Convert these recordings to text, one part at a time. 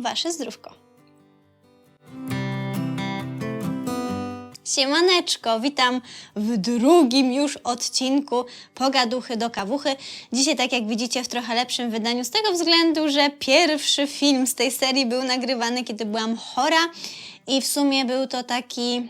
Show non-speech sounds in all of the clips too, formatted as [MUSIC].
Wasze zdrówko. Siemaneczko, witam w drugim już odcinku Pogaduchy do Kawuchy. Dzisiaj, tak jak widzicie, w trochę lepszym wydaniu, z tego względu, że pierwszy film z tej serii był nagrywany, kiedy byłam chora i w sumie był to taki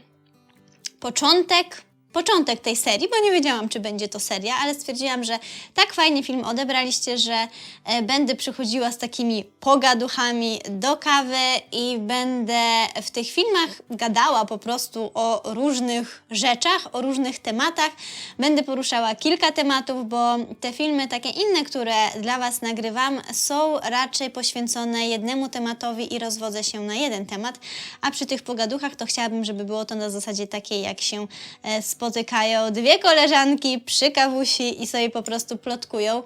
początek, początek tej serii, bo nie wiedziałam, czy będzie to seria, ale stwierdziłam, że tak fajnie film odebraliście, że e, będę przychodziła z takimi pogaduchami do kawy i będę w tych filmach gadała po prostu o różnych rzeczach, o różnych tematach. Będę poruszała kilka tematów, bo te filmy, takie inne, które dla Was nagrywam, są raczej poświęcone jednemu tematowi i rozwodzę się na jeden temat, a przy tych pogaduchach to chciałabym, żeby było to na zasadzie takiej, jak się e, spotykają dwie koleżanki przy kawusi i sobie po prostu plotkują.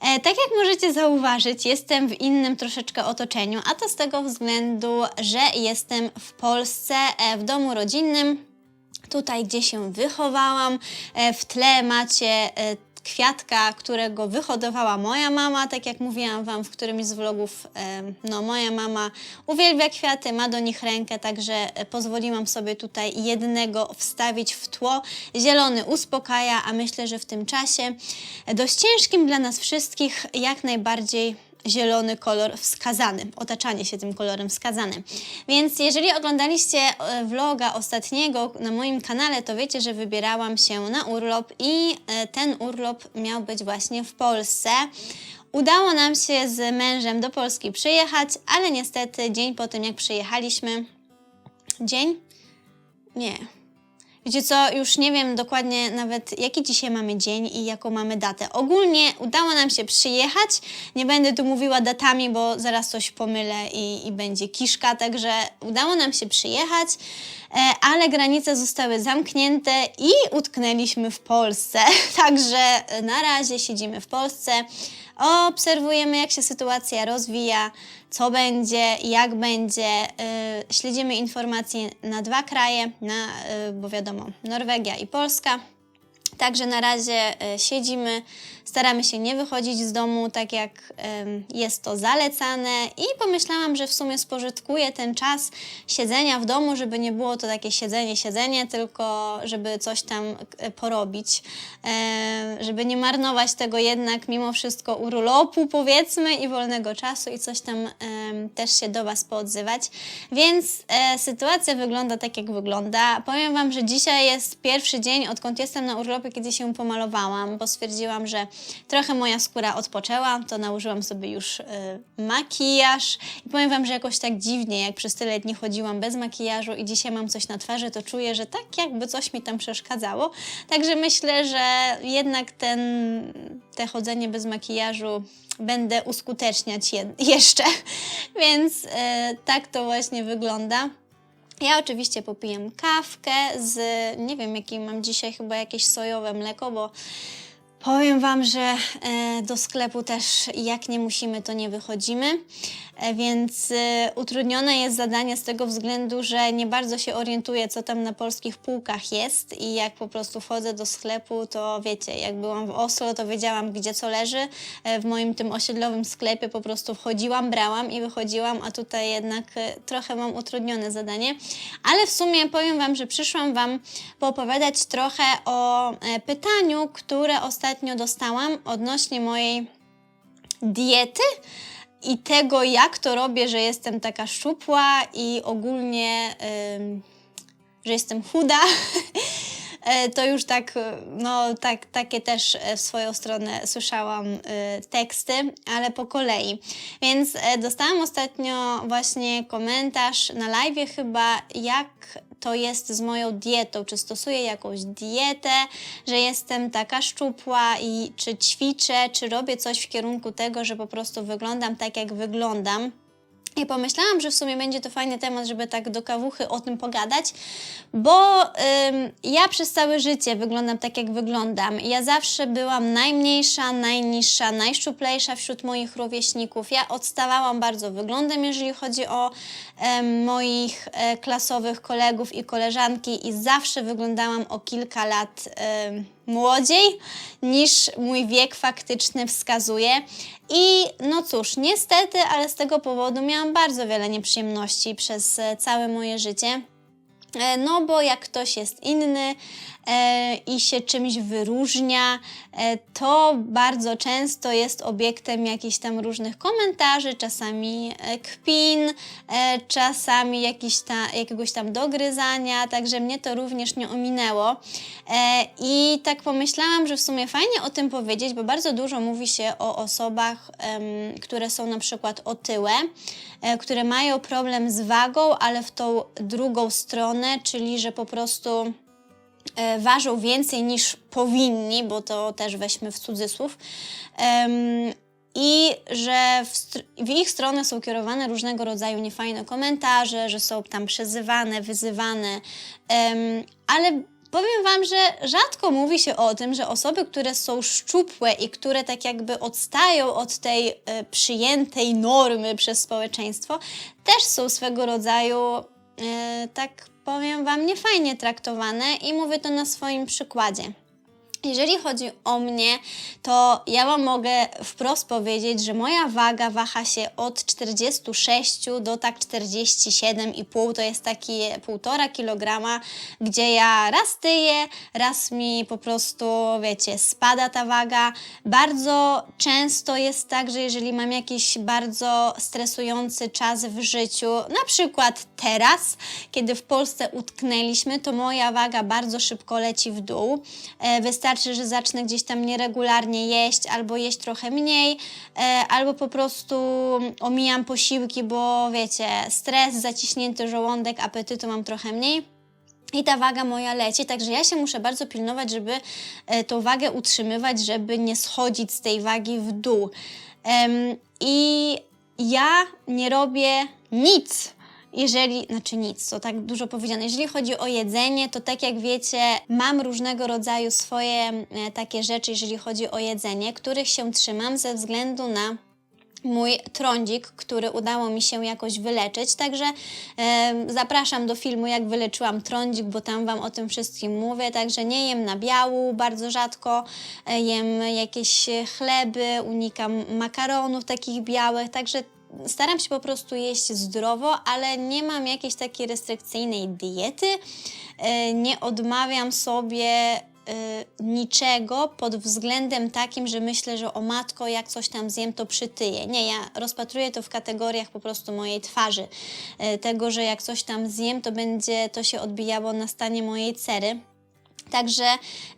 E, tak jak możecie zauważyć, jestem w innym troszeczkę otoczeniu, a to z tego względu, że jestem w Polsce, e, w domu rodzinnym tutaj, gdzie się wychowałam. E, W tle macie e, kwiatka, którego wyhodowała moja mama, tak jak mówiłam Wam w którymś z vlogów, no moja mama uwielbia kwiaty, ma do nich rękę, także e, pozwoliłam sobie tutaj jednego wstawić w tło. Zielony uspokaja, a myślę, że w tym czasie e, dość ciężkim dla nas wszystkich jak najbardziej zielony kolor wskazany, otaczanie się tym kolorem wskazanym. Więc jeżeli oglądaliście e, vloga ostatniego na moim kanale, to wiecie, że wybierałam się na urlop i e, ten urlop miał być właśnie w Polsce. Udało nam się z mężem do Polski przyjechać, ale niestety dzień po tym jak przyjechaliśmy, dzień? Nie, Wiecie co, już nie wiem dokładnie nawet jaki dzisiaj mamy dzień i jaką mamy datę. Ogólnie udało nam się przyjechać. Nie będę tu mówiła datami, bo zaraz coś pomylę i, i będzie kiszka, także udało nam się przyjechać, e, ale granice zostały zamknięte i utknęliśmy w Polsce. [LAUGHS] Także na razie siedzimy w Polsce. Obserwujemy, jak się sytuacja rozwija, co będzie, jak będzie. Yy, śledzimy informacje na dwa kraje, na, yy, bo wiadomo, Norwegia i Polska. Także na razie y, siedzimy, staramy się nie wychodzić z domu, tak jak jest to zalecane i pomyślałam, że w sumie spożytkuję ten czas siedzenia w domu, żeby nie było to takie siedzenie, siedzenie, tylko żeby coś tam y, porobić, Em, żeby nie marnować tego jednak mimo wszystko urlopu powiedzmy i wolnego czasu i coś tam też się do Was poodzywać. Więc e, sytuacja wygląda tak, jak wygląda. Powiem Wam, że dzisiaj jest pierwszy dzień, odkąd jestem na urlopie, kiedy się pomalowałam, bo stwierdziłam, że trochę moja skóra odpoczęła, to nałożyłam sobie już e, makijaż i powiem Wam, że jakoś tak dziwnie, jak przez tyle dni chodziłam bez makijażu i dzisiaj mam coś na twarzy, to czuję, że tak jakby coś mi tam przeszkadzało. Także myślę, że jednak ten, te chodzenie bez makijażu będę uskuteczniać je, [LAUGHS] jeszcze. Więc e, tak to właśnie wygląda. Ja oczywiście popiję kawkę z, nie wiem jaki mam dzisiaj, chyba jakieś sojowe mleko, bo powiem Wam, że e, do sklepu też jak nie musimy, to nie wychodzimy. E, Więc e, utrudnione jest zadanie z tego względu, że nie bardzo się orientuję, co tam na polskich półkach jest i jak po prostu wchodzę do sklepu, to wiecie, jak byłam w Oslo, to wiedziałam, gdzie co leży. E, W moim tym osiedlowym sklepie po prostu wchodziłam, brałam i wychodziłam, a tutaj jednak e, trochę mam utrudnione zadanie. Ale w sumie powiem Wam, że przyszłam Wam poopowiadać trochę o pytaniu, które ostatnio dostałam odnośnie mojej diety i tego, jak to robię, że jestem taka szczupła i ogólnie, że jestem chuda. [LAUGHS] E, To już tak, no tak, takie też e, w swoją stronę słyszałam e, teksty, ale po kolei. Więc dostałam ostatnio właśnie komentarz na live chyba, jak to jest z moją dietą, czy stosuję jakąś dietę, że jestem taka szczupła i czy ćwiczę, czy robię coś w kierunku tego, że po prostu wyglądam tak, jak wyglądam. I pomyślałam, że w sumie będzie to fajny temat, żeby tak do kawuchy o tym pogadać, bo ym, ja przez całe życie wyglądam tak, jak wyglądam. Ja zawsze byłam najmniejsza, najniższa, najszczuplejsza wśród moich rówieśników. Ja odstawałam bardzo wyglądem, jeżeli chodzi o em, moich e, klasowych kolegów i koleżanki i zawsze wyglądałam o kilka lat em, młodziej niż mój wiek faktyczny wskazuje. I no cóż, niestety, ale z tego powodu miałam bardzo wiele nieprzyjemności przez e, całe moje życie. E, No, bo jak ktoś jest inny i się czymś wyróżnia, e, to bardzo często jest obiektem jakichś tam różnych komentarzy, czasami e, kpin, e, czasami jakiś ta, jakiegoś tam dogryzania, także mnie to również nie ominęło. E, I tak pomyślałam, że w sumie fajnie o tym powiedzieć, bo bardzo dużo mówi się o osobach, które są na przykład otyłe, e, które mają problem z wagą, ale w tą drugą stronę, czyli że po prostu e, ważą więcej niż powinni, bo to też weźmy w cudzysłów. I że w, w ich stronę są kierowane różnego rodzaju niefajne komentarze, że są tam przezywane, wyzywane, ale powiem Wam, że rzadko mówi się o tym, że osoby, które są szczupłe i które tak jakby odstają od tej e, przyjętej normy przez społeczeństwo, też są swego rodzaju, e, tak powiem Wam, niefajnie traktowane i mówię to na swoim przykładzie. Jeżeli chodzi o mnie, to ja Wam mogę wprost powiedzieć, że moja waga waha się od 46 do tak 47,5. To jest takie 1,5 kg, gdzie ja raz tyję, raz mi po prostu, wiecie, spada ta waga. Bardzo często jest tak, że jeżeli mam jakiś bardzo stresujący czas w życiu, na przykład teraz, kiedy w Polsce utknęliśmy, to moja waga bardzo szybko leci w dół. E, Wystarczy, że zacznę gdzieś tam nieregularnie jeść, albo jeść trochę mniej, e, albo po prostu omijam posiłki, bo wiecie, stres, zaciśnięty żołądek, apetytu mam trochę mniej. I ta waga moja leci, także ja się muszę bardzo pilnować, żeby e, tą wagę utrzymywać, żeby nie schodzić z tej wagi w dół. I ja nie robię nic, jeżeli, znaczy nic, to tak dużo powiedziane. Jeżeli chodzi o jedzenie, to tak jak wiecie, mam różnego rodzaju swoje e, takie rzeczy, jeżeli chodzi o jedzenie, których się trzymam ze względu na mój trądzik, który udało mi się jakoś wyleczyć. Także e, zapraszam do filmu, jak wyleczyłam trądzik, bo tam Wam o tym wszystkim mówię. Także nie jem nabiału bardzo rzadko, e, jem jakieś chleby, unikam makaronów takich białych. Także staram się po prostu jeść zdrowo, ale nie mam jakiejś takiej restrykcyjnej diety. E, Nie odmawiam sobie y, niczego pod względem takim, że myślę, że o matko, jak coś tam zjem, to przytyję. Nie, ja rozpatruję to w kategoriach po prostu mojej twarzy. Y, tego, że jak coś tam zjem, to będzie to się odbijało na stanie mojej cery. Także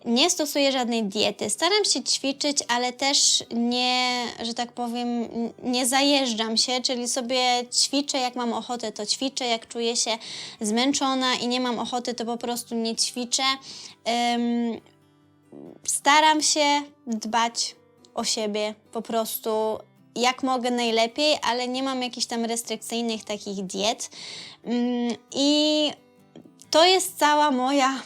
nie stosuję żadnej diety. Staram się ćwiczyć, ale też nie, że tak powiem, nie zajeżdżam się, czyli sobie ćwiczę, jak mam ochotę, to ćwiczę, jak czuję się zmęczona i nie mam ochoty, to po prostu nie ćwiczę. Ym, staram się dbać o siebie po prostu jak mogę najlepiej, ale nie mam jakichś tam restrykcyjnych takich diet. Ym, I to jest cała moja,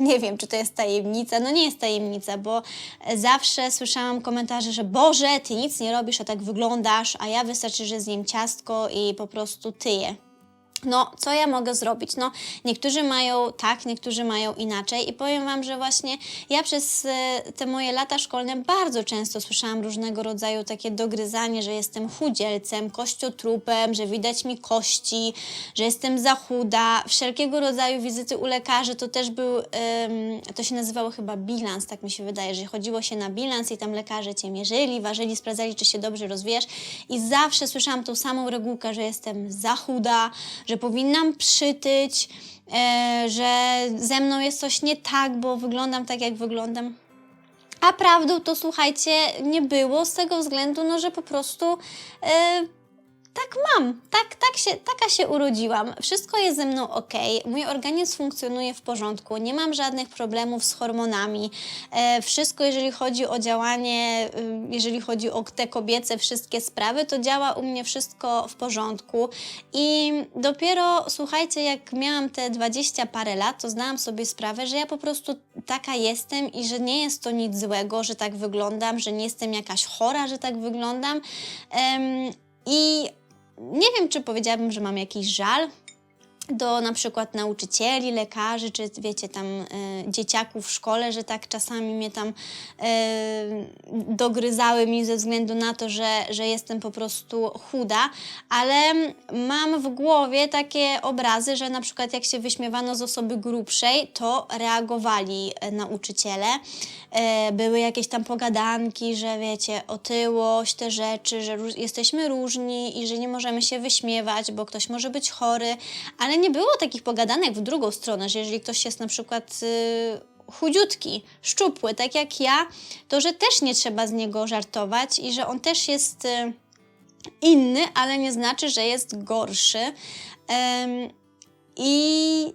nie wiem, czy to jest tajemnica, no nie jest tajemnica, bo zawsze słyszałam komentarze, że Boże, ty nic nie robisz, a tak wyglądasz, a ja wystarczy, że zjem ciastko i po prostu tyję. No, co ja mogę zrobić? No, niektórzy mają tak, niektórzy mają inaczej i powiem Wam, że właśnie ja przez e, te moje lata szkolne bardzo często słyszałam różnego rodzaju takie dogryzanie, że jestem chudzielcem, kościotrupem, że widać mi kości, że jestem za chuda. Wszelkiego rodzaju wizyty u lekarzy to też był, to się nazywało chyba bilans, tak mi się wydaje, że chodziło się na bilans i tam lekarze Cię mierzyli, ważyli, sprawdzali, czy się dobrze rozwijasz i zawsze słyszałam tą samą regułkę, że jestem za chuda, że powinnam przytyć, e, że ze mną jest coś nie tak, bo wyglądam tak, jak wyglądam. A prawdą to słuchajcie, nie było z tego względu, no, że po prostu e, tak mam, tak, tak się, taka się urodziłam. Wszystko jest ze mną ok, mój organizm funkcjonuje w porządku, nie mam żadnych problemów z hormonami. E, wszystko, jeżeli chodzi o działanie, y, jeżeli chodzi o te kobiece wszystkie sprawy, to działa u mnie wszystko w porządku. I dopiero, słuchajcie, jak miałam te 20 parę lat, to zdałam sobie sprawę, że ja po prostu taka jestem i że nie jest to nic złego, że tak wyglądam, że nie jestem jakaś chora, że tak wyglądam. Em, I nie wiem, czy powiedziałabym, że mam jakiś żal, do na przykład nauczycieli, lekarzy, czy wiecie, tam e, dzieciaków w szkole, że tak czasami mnie tam e, dogryzały mi ze względu na to, że, że jestem po prostu chuda, ale mam w głowie takie obrazy, że na przykład jak się wyśmiewano z osoby grubszej, to reagowali e, nauczyciele. E, były jakieś tam pogadanki, że wiecie, otyłość, te rzeczy, że jesteśmy różni i że nie możemy się wyśmiewać, bo ktoś może być chory, ale nie było takich pogadanek w drugą stronę, że jeżeli ktoś jest na przykład y, chudziutki, szczupły, tak jak ja, to że też nie trzeba z niego żartować i że on też jest y, inny, ale nie znaczy, że jest gorszy. I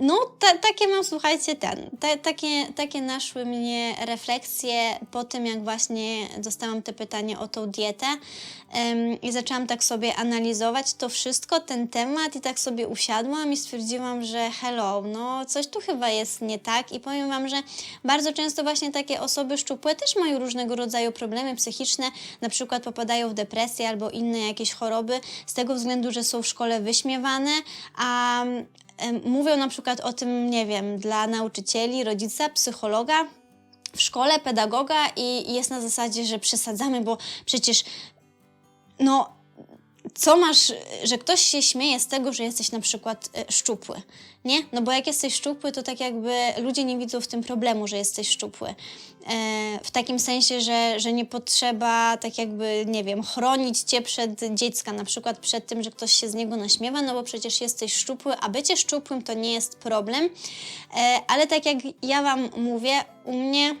no, ta, takie mam, słuchajcie, ten, te, takie, takie naszły mnie refleksje po tym, jak właśnie dostałam te pytanie o tą dietę em, i zaczęłam tak sobie analizować to wszystko, ten temat i tak sobie usiadłam i stwierdziłam, że hello, no coś tu chyba jest nie tak i powiem Wam, że bardzo często właśnie takie osoby szczupłe też mają różnego rodzaju problemy psychiczne, na przykład popadają w depresję albo inne jakieś choroby z tego względu, że są w szkole wyśmiewane, a mówią na przykład o tym, nie wiem, dla nauczycieli, rodzica, psychologa w szkole, pedagoga i jest na zasadzie, że przesadzamy, bo przecież no co masz, że ktoś się śmieje z tego, że jesteś na przykład e, szczupły, nie? No bo jak jesteś szczupły, to tak jakby ludzie nie widzą w tym problemu, że jesteś szczupły. E, w takim sensie, że, że nie potrzeba tak jakby, nie wiem, chronić cię przed dziecka, na przykład przed tym, że ktoś się z niego naśmiewa, no bo przecież jesteś szczupły, a bycie szczupłym to nie jest problem. E, ale tak jak ja wam mówię, u mnie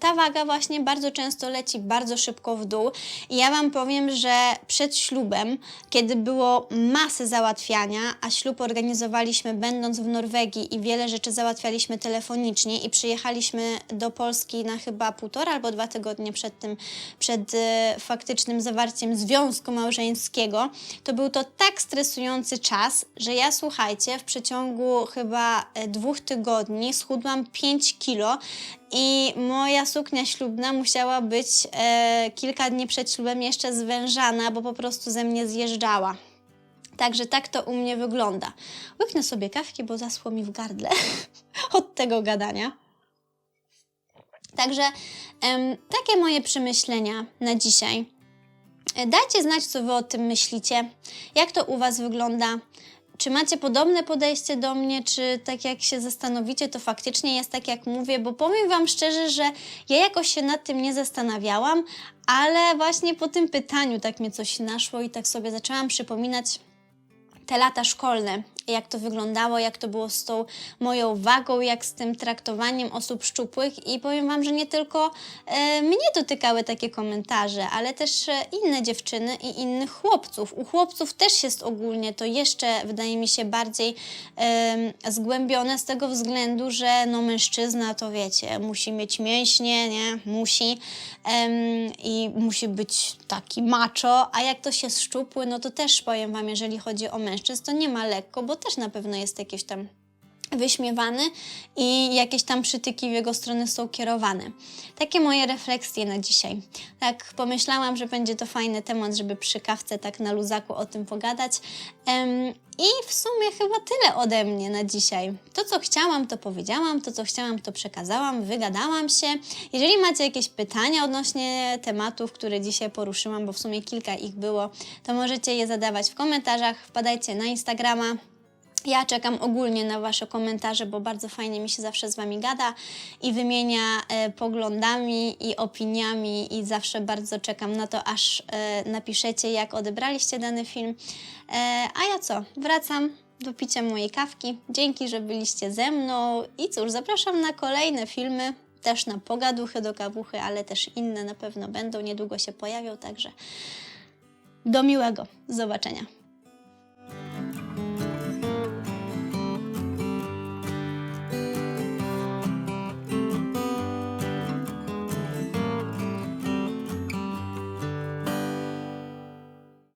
ta waga właśnie bardzo często leci bardzo szybko w dół. I ja Wam powiem, że przed ślubem, kiedy było masę załatwiania, a ślub organizowaliśmy będąc w Norwegii i wiele rzeczy załatwialiśmy telefonicznie i przyjechaliśmy do Polski na chyba półtora albo dwa tygodnie przed tym, przed e, faktycznym zawarciem związku małżeńskiego, to był to tak stresujący czas, że ja słuchajcie, w przeciągu chyba e, dwóch tygodni schudłam 5 kilo i moja suknia ślubna musiała być e, kilka dni przed ślubem jeszcze zwężana, bo po prostu ze mnie zjeżdżała. Także tak to u mnie wygląda. Łyknę sobie kawki, bo zaschło mi w gardle [LAUGHS] od tego gadania. Także em, takie moje przemyślenia na dzisiaj. E, Dajcie znać, co Wy o tym myślicie, jak to u Was wygląda. Czy macie podobne podejście do mnie, czy tak jak się zastanowicie, to faktycznie jest tak, jak mówię, bo powiem Wam szczerze, że ja jakoś się nad tym nie zastanawiałam, ale właśnie po tym pytaniu tak mnie coś naszło i tak sobie zaczęłam przypominać te lata szkolne, jak to wyglądało, jak to było z tą moją wagą, jak z tym traktowaniem osób szczupłych i powiem Wam, że nie tylko e, mnie dotykały takie komentarze, ale też e, inne dziewczyny i innych chłopców. U chłopców też jest ogólnie to jeszcze, wydaje mi się, bardziej em, zgłębione z tego względu, że no mężczyzna to wiecie, musi mieć mięśnie, nie? Musi em, i musi być taki macho, a jak ktoś jest szczupły, no to też powiem Wam, jeżeli chodzi o mężczyzn, to nie ma lekko, bo też na pewno jest jakieś tam wyśmiewany i jakieś tam przytyki w jego stronę są kierowane. Takie moje refleksje na dzisiaj. Tak pomyślałam, że będzie to fajny temat, żeby przy kawce tak na luzaku o tym pogadać. Em, I w sumie chyba tyle ode mnie na dzisiaj. To, co chciałam, to powiedziałam, to, co chciałam, to przekazałam, wygadałam się. Jeżeli macie jakieś pytania odnośnie tematów, które dzisiaj poruszyłam, bo w sumie kilka ich było, to możecie je zadawać w komentarzach, wpadajcie na Instagrama, ja czekam ogólnie na Wasze komentarze, bo bardzo fajnie mi się zawsze z Wami gada i wymienia e, poglądami i opiniami i zawsze bardzo czekam na to, aż e, napiszecie, jak odebraliście dany film. E, a ja co? Wracam do picia mojej kawki. Dzięki, że byliście ze mną i cóż, zapraszam na kolejne filmy, też na pogaduchy do kawuchy, ale też inne na pewno będą, niedługo się pojawią, także do miłego. Zobaczenia.